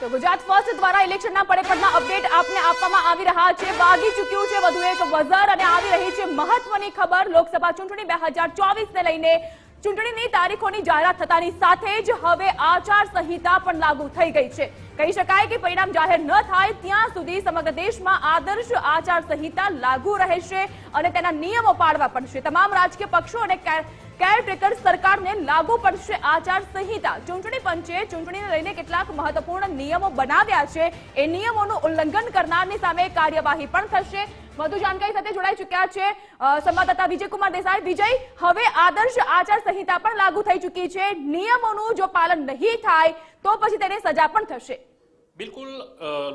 તો ગુજરાત ફર્સ્ટ દ્વારા ઇલેક્શનના પડેપડના અપડેટ આપને આપવામાં આવી રહ્યા છે. વાગી ચૂક્યું છે વધુ એક બઝર અને આવી રહી છે મહત્વની ખબર. લોકસભા ચૂંટણી બે હજાર ચોવીસને લઈને ચૂંટણીની તારીખોની જાહેરાત થતાની સાથે જ હવે આચાર સંહિતા પણ લાગુ થઈ ગઈ છે. કહી શકાય કે પરિણામ જાહેર ન થાય ત્યાં સુધી સમગ્ર દેશમાં આદર્શ આચાર સંહિતા લાગુ રહેશે અને તેના નિયમો પાડવા પડશે. તમામ રાજકીય પક્ષો અને કેરટેકર સરકારને લાગુ પડશે આચાર સંહિતા. ચૂંટણી પંચે ચૂંટણીને લઈને કેટલાક મહત્વપૂર્ણ નિયમો બનાવ્યા છે. એ નિયમોનું ઉલ્લંઘન કરનારની સામે કાર્યવાહી પણ થશે. વધુ જાણકારી સાથે જોડાઈ ચૂક્યા છે સંવાદદાતા વિજયકુમાર દેસાઈ. વિજય, હવે આદર્શ આચાર સંહિતા પણ લાગુ થઈ ચૂકી છે. નિયમોનું જો પાલન નહીં થાય, તો પછી તેને સજા પણ થશે. બિલકુલ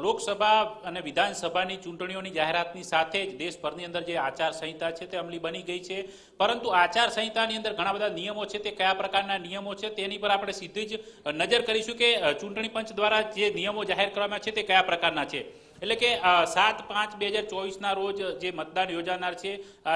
લોકસભા અને વિધાનસભાની ચૂંટણીઓની જાહેરાતની સાથે જ દેશભરની અંદર જે આચાર સંહિતા છે તે અમલી બની ગઈ છે. પરંતુ આચાર સંહિતાની અંદર ઘણા બધા નિયમો છે તે કયા પ્રકારના નિયમો છે તેની પર આપણે સીધી જ નજર કરીશું કે ચૂંટણી પંચ દ્વારા જે નિયમો જાહેર કરવામાં છે તે કયા પ્રકારના છે. એટલે કે સાત પાંચ બે હજાર ચોવીસના રોજ જે મતદાન યોજાનાર છે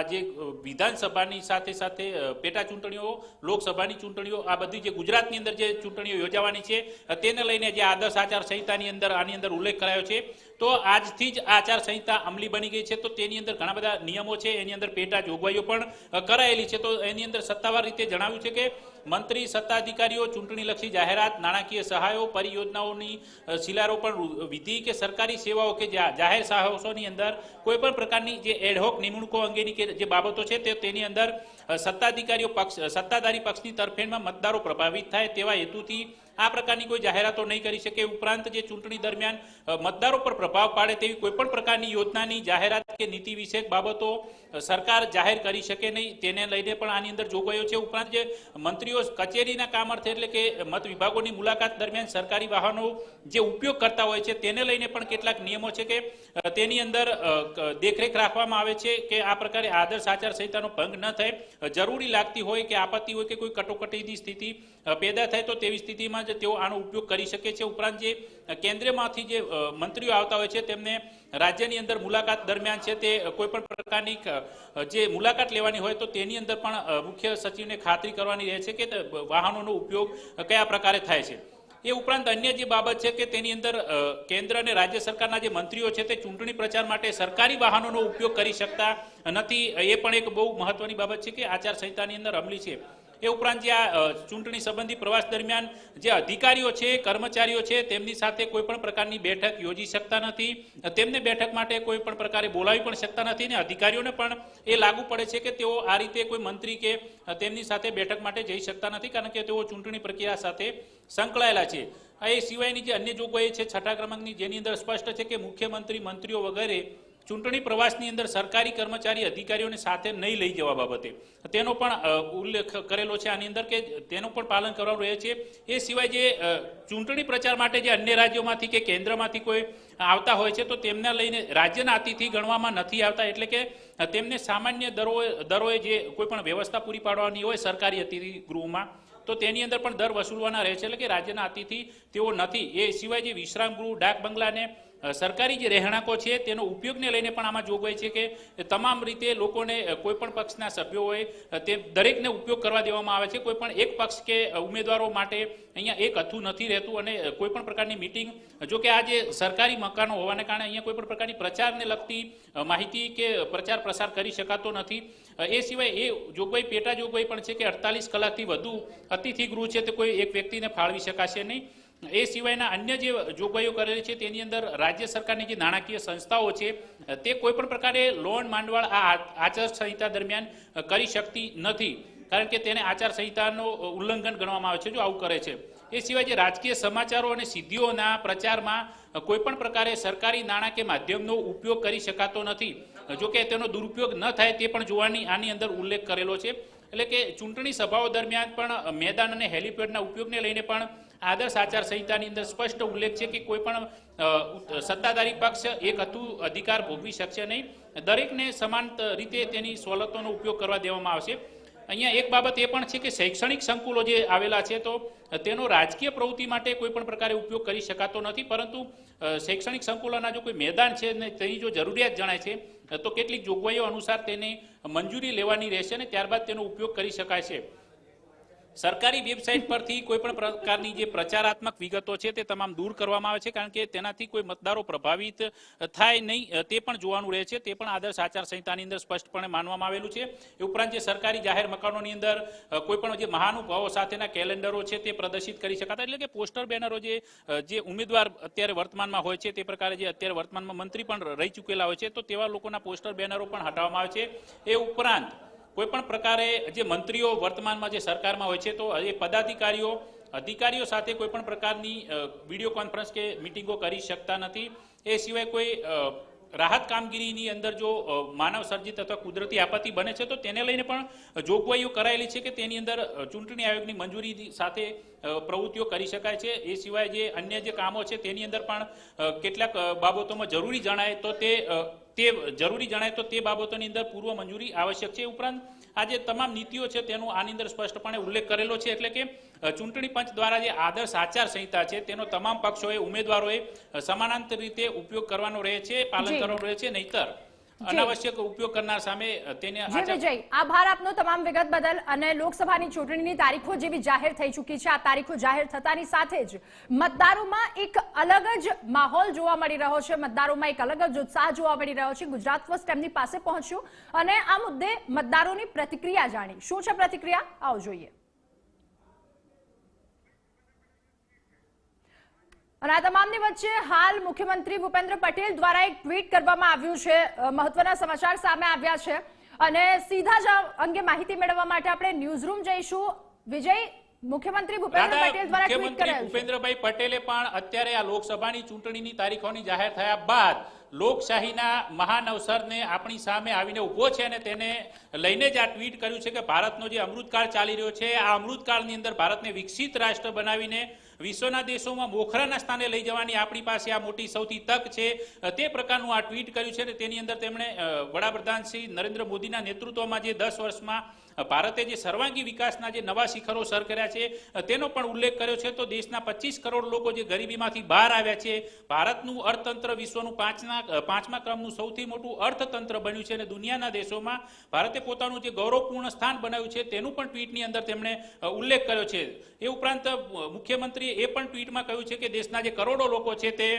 જે વિધાનસભાની સાથે સાથે પેટા ચૂંટણીઓ, લોકસભાની ચૂંટણીઓ, આ બધી જે ગુજરાતની અંદર જે ચૂંટણીઓ યોજાવાની છે, તેને લઈને જે આદર્શ આચાર સંહિતાની અંદર, આની અંદર ઉલ્લેખ કરાયો છે. તો આજથી જ આચાર સંહિતા અમલી બની ગઈ છે. તો તેની અંદર ઘણા બધા નિયમો છે. એની અંદર પેટા જોગવાઈઓ પણ કરાયેલી છે. તો એની અંદર સત્તાવાર રીતે જણાવ્યું છે કે મંત્રી, સત્તાધિકારીઓ, ચૂંટણીલક્ષી જાહેરાત, નાણાકીય સહાયો, પરિયોજનાઓની શિલારોપણ વિધિ કે સરકારી સેવાઓ કે જાહેર સાહસોની અંદર કોઈ પણ પ્રકારની જે એડહોક નિમણૂકો અંગેની કે જે બાબતો છે તે તેની અંદર સત્તાધિકારીઓ પક્ષ સત્તાધારી પક્ષની તરફેણમાં મતદારો પ્રભાવિત થાય તેવા હેતુથી આ પ્રકારની કોઈ જાહેરાતો નહીં કરી શકે. ઉપરાંત જે ચૂંટણી દરમિયાન મતદારો પર પ્રભાવ પાડે તેવી કોઈપણ પ્રકારની યોજનાની જાહેરાત કે નીતિ વિષયક બાબતો સરકાર જાહેર કરી શકે નહીં. તેને લઈને પણ આની અંદર જોગવાઈઓ છે. ઉપરાંત જે મંત્રીઓ કચેરીના કામ અર્થે એટલે કે મત વિભાગોની મુલાકાત દરમિયાન સરકારી વાહનો જે ઉપયોગ કરતા હોય છે, તેને લઈને પણ કેટલાક નિયમો છે કે તેની અંદર દેખરેખ રાખવામાં આવે છે કે આ પ્રકારે આદર્શ આચાર સંહિતાનો ભંગ ન થાય. જરૂરી લાગતી હોય કે આપત્તિ હોય કે કોઈ કટોકટીની સ્થિતિ પેદા થાય તો તેવી સ્થિતિમાં જ તેઓ આનો ઉપયોગ કરી શકે છે. ઉપરાંત જે કેન્દ્રમાંથી જે મંત્રીઓ આવતા હોય છે, તેમને રાજ્યની અંદર મુલાકાત દરમિયાન છે તે કોઈ પણ પ્રકારની જે મુલાકાત લેવાની હોય તો તેની અંદર પણ મુખ્ય સચિવને ખાતરી કરવાની રહે છે કે વાહનોનો ઉપયોગ કયા પ્રકારે થાય છે. એ ઉપરાંત અન્ય જે બાબત છે કે તેની અંદર કેન્દ્ર અને રાજ્ય સરકારના જે મંત્રીઓ છે તે ચૂંટણી પ્રચાર માટે સરકારી વાહનોનો ઉપયોગ કરી શકતા નથી. એ પણ એક બહુ મહત્વની બાબત છે કે આચાર સંહિતાની અંદર અમલી છે. એ ઉપરાંત જે આ ચૂંટણી સંબંધી પ્રવાસ દરમિયાન જે અધિકારીઓ છે, કર્મચારીઓ છે, તેમની સાથે કોઈ પણ પ્રકારની બેઠક યોજી શકતા નથી. તેમને બેઠક માટે કોઈ પણ પ્રકારે બોલાવી પણ શકતા નથી અને અધિકારીઓને પણ એ લાગુ પડે છે કે તેઓ આ રીતે કોઈ મંત્રી કે તેમની સાથે બેઠક માટે જઈ શકતા નથી કારણ કે તેઓ ચૂંટણી પ્રક્રિયા સાથે સંકળાયેલા છે. આ એ સિવાયની જે અન્ય જોગવાઈ છે, છઠ્ઠા ક્રમાંકની જેની અંદર સ્પષ્ટ છે કે મુખ્યમંત્રી, મંત્રીઓ વગેરે ચૂંટણી પ્રવાસની અંદર સરકારી કર્મચારી અધિકારીઓને સાથે નહીં લઈ જવા બાબતે. તેનો પણ ઉલ્લેખ કરેલો છે આની અંદર કે તેનું પણ પાલન કરવાનું રહે છે. એ સિવાય જે ચૂંટણી પ્રચાર માટે જે અન્ય રાજ્યોમાંથી કે કેન્દ્રમાંથી કોઈ આવતા હોય છે, તો તેમને લઈને રાજ્યના અતિથિ ગણવામાં નથી આવતા. એટલે કે તેમને સામાન્ય દરો દરોએ જે કોઈ પણ વ્યવસ્થા પૂરી પાડવાની હોય સરકારી અતિથિ ગૃહમાં, તો તેની અંદર પણ દર વસૂલવાના રહે છે. એટલે કે રાજ્યના અતિથિ તેઓ નથી. એ સિવાય જે વિશ્રામ ગૃહ ડાક બંગલાને સરકારી જે રહેણાંકો છે, તેનો ઉપયોગને લઈને પણ આમાં જોગવાઈ છે કે તમામ રીતે લોકોને કોઈપણ કોઈ પણ પક્ષના સભ્યો હોય તે દરેકને ઉપયોગ કરવા દેવામાં આવે છે. કોઈ પણ એક પક્ષ કે ઉમેદવારો માટે અહીંયા એક હથું નથી રહેતું અને કોઈપણ કોઈ પણ પ્રકારની મિટિંગ, જો કે આ જે સરકારી મકાનો હોવાને કારણે અહીંયા કોઈ પણ પ્રકારની પ્રચારને લગતી માહિતી કે પ્રચાર પ્રસાર કરી શકાતો નથી. એ સિવાય એ જોગવાઈ, પેટા જોગવાઈ પણ છે કે અડતાલીસ કલાકથી વધુ અતિથિ ગૃહ છે તે કોઈ એક વ્યક્તિને ફાળવી શકાશે નહીં. એ સિવાયના અન્ય જે જોગવાઈઓ કરેલી છે, તેની અંદર રાજ્ય સરકારની જે નાણાકીય સંસ્થાઓ છે, તે કોઈ પણ પ્રકારે લોન માંડવાળ આ આચાર સંહિતા દરમિયાન કરી શકતી નથી. કારણ કે તેને આચાર સંહિતાનો ઉલ્લંઘન ગણવામાં આવે છે, જો આવું કરે છે. એ સિવાય જે રાજકીય સમાચારો અને સિદ્ધિઓના પ્રચારમાં કોઈ પણ પ્રકારે સરકારી નાણાં કે માધ્યમનો ઉપયોગ કરી શકાતો નથી. જો કે તેનો દુરુપયોગ ન થાય તે પણ જોવાની આની અંદર ઉલ્લેખ કરેલો છે. એટલે કે ચૂંટણી સભાઓ દરમિયાન પણ મેદાન અને હેલિપેડના ઉપયોગને લઈને પણ આદર્શ આચાર સંહિતાની અંદર સ્પષ્ટ ઉલ્લેખ છે કે કોઈ પણ સત્તાધારી પક્ષ એક હતું અધિકાર ભોગવી શકશે નહીં. દરેકને સમાન રીતે તેની સવલતોનો ઉપયોગ કરવા દેવામાં આવશે. અહીંયા એક બાબત એ પણ છે કે શૈક્ષણિક સંકુલો જે આવેલા છે તો તેનો રાજકીય પ્રવૃત્તિ માટે કોઈ પણ પ્રકારે ઉપયોગ કરી શકાતો નથી. પરંતુ શૈક્ષણિક સંકુલોના જો કોઈ મેદાન છે ને તેની જો જરૂરિયાત જણાય છે, તો કેટલીક જોગવાઈઓ અનુસાર તેને મંજૂરી લેવાની રહેશે અને ત્યારબાદ તેનો ઉપયોગ કરી શકાય છે. સરકારી વેબસાઇટ પરથી કોઈ પણ પ્રકારની જે પ્રચારાત્મક વિગતો છે તે તમામ દૂર કરવામાં આવે છે, કારણ કે તેનાથી કોઈ મતદારો પ્રભાવિત થાય નહીં તે પણ જોવાનું રહે છે. તે પણ આદર્શ આચાર સંહિતાની અંદર સ્પષ્ટપણે માનવામાં આવેલું છે. એ ઉપરાંત જે સરકારી જાહેર મકાનોની અંદર કોઈ પણ જે મહાનુભાવો સાથેના કેલેન્ડરો છે તે પ્રદર્શિત કરી શકાતા એટલે કે પોસ્ટર બેનરો જે જે ઉમેદવાર અત્યારે વર્તમાનમાં હોય છે તે પ્રકારે જે અત્યારે વર્તમાનમાં મંત્રી પણ રહી ચૂકેલા હોય છે, તો તેવા લોકોના પોસ્ટર બેનરો પણ હટાવવામાં આવે છે. એ ઉપરાંત કોઈ પણ પ્રકારે જે મંત્રીઓ વર્તમાનમાં જે સરકારમાં હોય છે, તો એ પદાધિકારીઓ, અધિકારીઓ સાથે કોઈ પણ પ્રકારની વીડિયો કોન્ફરન્સ કે મિટિંગો કરી શકતા નથી. એ સિવાય કોઈ રાહત કામગીરીની અંદર જો માનવ સર્જિત અથવા કુદરતી આપત્તિ બને છે, તો તેને લઈને પણ જોગવાઈઓ કરાયેલી છે કે તેની અંદર ચૂંટણી આયોગની મંજૂરી સાથે પ્રવૃત્તિઓ કરી શકાય છે. એ સિવાય જે અન્ય જે કામો છે, તેની અંદર પણ કેટલાક બાબતોમાં જરૂરી જણાય તો તે તે જરૂરી જણાય તો તે બાબતોની અંદર પૂર્વ મંજૂરી આવશ્યક છે. ઉપરાંત આ જે તમામ નીતિઓ છે તેનો આની અંદર સ્પષ્ટપણે ઉલ્લેખ કરેલો છે. એટલે કે ચૂંટણી પંચ દ્વારા જે આદર્શ આચાર સંહિતા છે તેનો તમામ પક્ષોએ ઉમેદવારોએ સમાનાંતર રીતે ઉપયોગ કરવાનો રહે છે પાલન. કરવાનું રહે છે. નહીતર અનાવશ્યક ઉપયોગ કરનાર સામે તેને જી વિજય આભાર આપનો તમામ વિગત બદલ અને લોકસભાની ચૂંટણીની તારીખો જેવી જાહેર થઈ ચૂકી છે. આ તારીખો જાહેર થતાની સાથે જ મતદારોમાં એક અલગ જ માહોલ જોવા મળી રહ્યો છે. મતદારોમાં એક અલગ જ ઉત્સાહ જોવા મળી રહ્યો છે. ગુજરાત ફર્સ્ટ તેમની પાસે પહોંચ્યું અને આ મુદ્દે મતદારોની પ્રતિક્રિયા જાણી. શું છે પ્રતિક્રિયા? આવો જોઈએ. અને આ તમામની વચ્ચે હાલ મુખ્યમંત્રી ભૂપેન્દ્ર પટેલ દ્વારા એક ટ્વીટ કરવામાં આવ્યું છે મહત્વના સમાચાર સામે આવ્યા છે. અને સીધા જ અંગે માહિતી મેળવવા માટે આપણે ન્યૂઝ રૂમ જઈશું. વિજય મુખ્યમંત્રી ભૂપેન્દ્ર પટેલ દ્વારા ટ્વીટ કરાયું ભૂપેન્દ્રભાઈ પટેલે પણ અત્યારે આ લોકસભાની ચૂંટણીની તારીખોની જાહેર થયા બાદ લોકશાહીના મહાન અવસરને આપણી સામે આવીને ઊભો છે અને તેને લઈને જ આ ટ્વીટ કર્યું છે કે ભારતનો જે અમૃતકાળ ચાલી રહ્યો છે, આ અમૃતકાળની અંદર ભારતને વિકસિત રાષ્ટ્ર બનાવીને વિશ્વના દેશોમાં મોખરાના સ્થાને લઈ જવાની આપણી પાસે આ મોટી સૌથી તક છે. તે પ્રકારનું આ ટ્વીટ કર્યું છે અને તેની અંદર તેમણે વડાપ્રધાન શ્રી નરેન્દ્ર મોદીના નેતૃત્વમાં જે દસ વર્ષમાં ભારતે જે સર્વાંગી વિકાસના જે નવા શિખરો સર કર્યા છે, તેનો પણ ઉલ્લેખ કર્યો છે. તો દેશના પચીસ કરોડ લોકો જે ગરીબીમાંથી બહાર આવ્યા છે, ભારતનું અર્થતંત્ર વિશ્વનું પાંચના, પાંચમા ક્રમનું સૌથી મોટું અર્થતંત્ર બન્યું છે અને દુનિયાના દેશોમાં ભારતે પોતાનું જે ગૌરવપૂર્ણ સ્થાન બનાવ્યું છે, તેનું પણ ટ્વીટની અંદર તેમણે ઉલ્લેખ કર્યો છે. એ ઉપરાંત મુખ્યમંત્રીએ એ પણ ટ્વીટમાં કહ્યું છે કે દેશના જે કરોડો લોકો છે, તે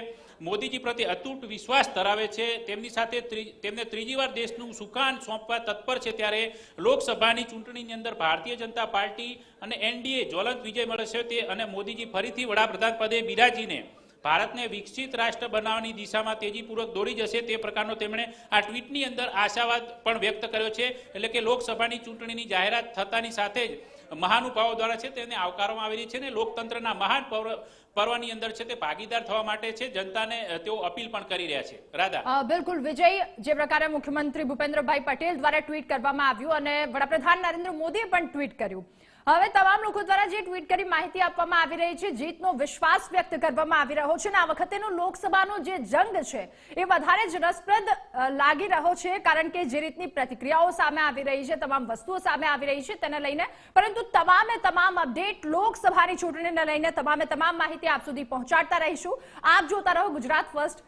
મોદીજી પ્રત્યે અતૂટ વિશ્વાસ ધરાવે છે. તેમની સાથે તેમને ત્રીજી વાર દેશનું સુકાન સોંપવા તત્પર છે, ત્યારે લોકસભાની ચૂંટણીની અંદર ભારતીય જનતા પાર્ટી અને એનડીએ જ્વલંત વિજય મળશે તે અને મોદીજી ફરીથી વડાપ્રધાન પદે બિરાજીને ભારતને વિકસિત રાષ્ટ્ર બનાવવાની દિશામાં તેજીપૂર્વક દોડી જશે તે પ્રકારનો તેમણે આ ટ્વીટની અંદર આશાવાદ પણ વ્યક્ત કર્યો છે. એટલે કે લોકસભાની ચૂંટણીની જાહેરાત થતાની સાથે જ મહાનુભાવો દ્વારા છે તેને આવકારવામાં આવી રહી છે ને લોકતંત્રના મહાન પર્વ- પર્વની અંદર છે તે ભાગીદાર થવા માટે છે, જનતાને તેઓ અપીલ પણ કરી રહ્યા છે. રાધા. બિલકુલ, વિજય, જે પ્રકારે મુખ્યમંત્રી ભૂપેન્દ્રભાઈ પટેલ દ્વારા ટ્વીટ કરવામાં આવ્યું અને વડાપ્રધાન નરેન્દ્ર મોદીએ પણ ટ્વીટ કર્યું. હવે તમામ લોકો દ્વારા જે ટ્વીટ કરી માહિતી આપવામાં આવી રહી છે, જીતનો વિશ્વાસ વ્યક્ત કરવામાં આવી રહ્યો છે અને આ વખતેનો લોકસભાનો જે જંગ છે, એ વધારે જ રસપ્રદ લાગી રહ્યો છે કારણ કે જે રીતની પ્રતિક્રિયાઓ સામે આવી રહી છે, તમામ વસ્તુઓ સામે આવી રહી છે તેને લઈને. પરંતુ તમામે તમામ અપડેટ લોકસભાની ચૂંટણીને લઈને તમામે તમામ માહિતી આપ સુધી પહોંચાડતા રહીશું. આપ જોતા રહો ગુજરાત ફર્સ્ટ.